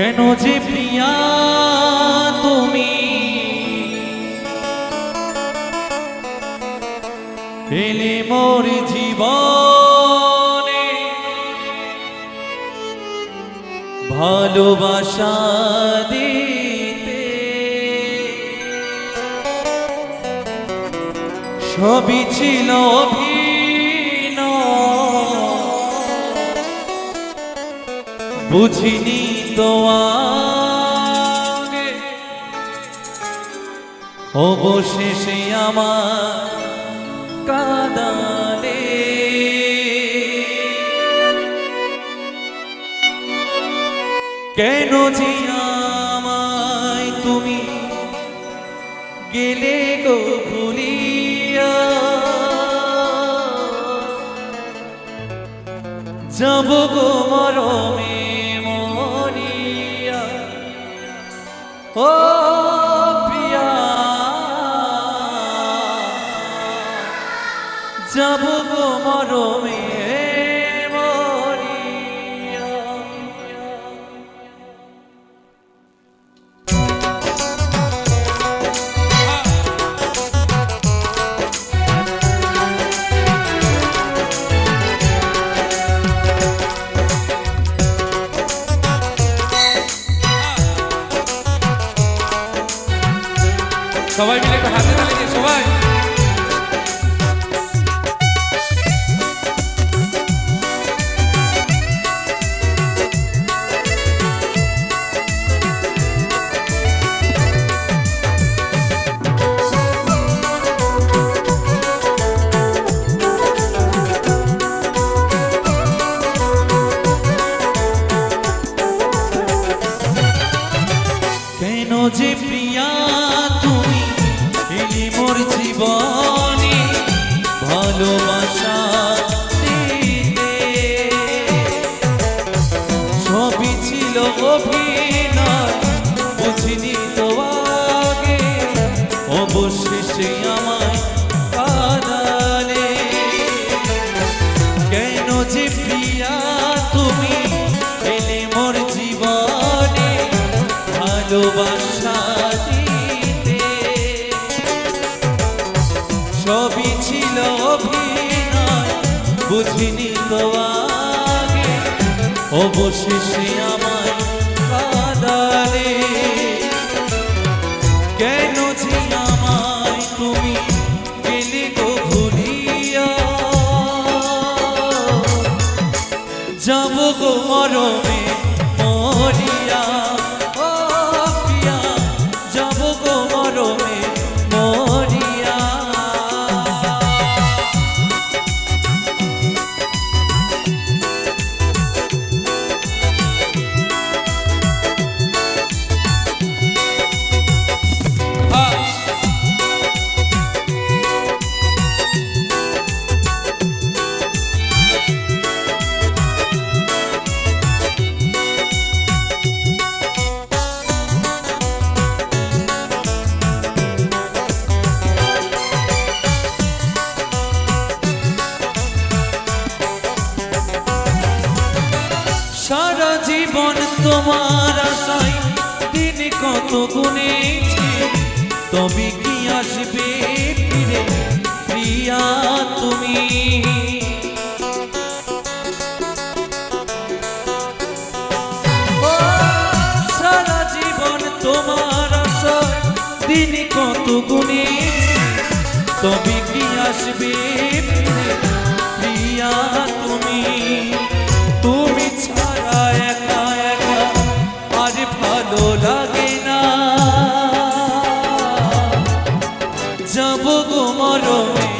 কেন যে প্রিয়া তুমি? এলে মোর জীবনে ভালোবাসা দিতে। সবই ছিল বুঝিনি তো আগে অবশেষে আমার কাদালে। কেন যে আমায় তুমি গেলে গো ভুলিয়া? যাব গো যাব মরমে সবাই মিলে অবশেষে আমার কাদালে। কেন যে আমায় তুমি গেলে গো ভুলিয়া? যাব গো মরমে মরিয়া। কত গুনেছি তবে কি আসবে ফিরে? প্রিয়া তুমি। সারা জীবন তোমার আশায় দিন কত গুনেছি তবে কি আসবে প্রিয়া তুমি। যাব গো মরমে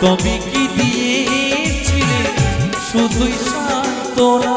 তুমি কি দিয়েছিলে? শুধুই সান্তনা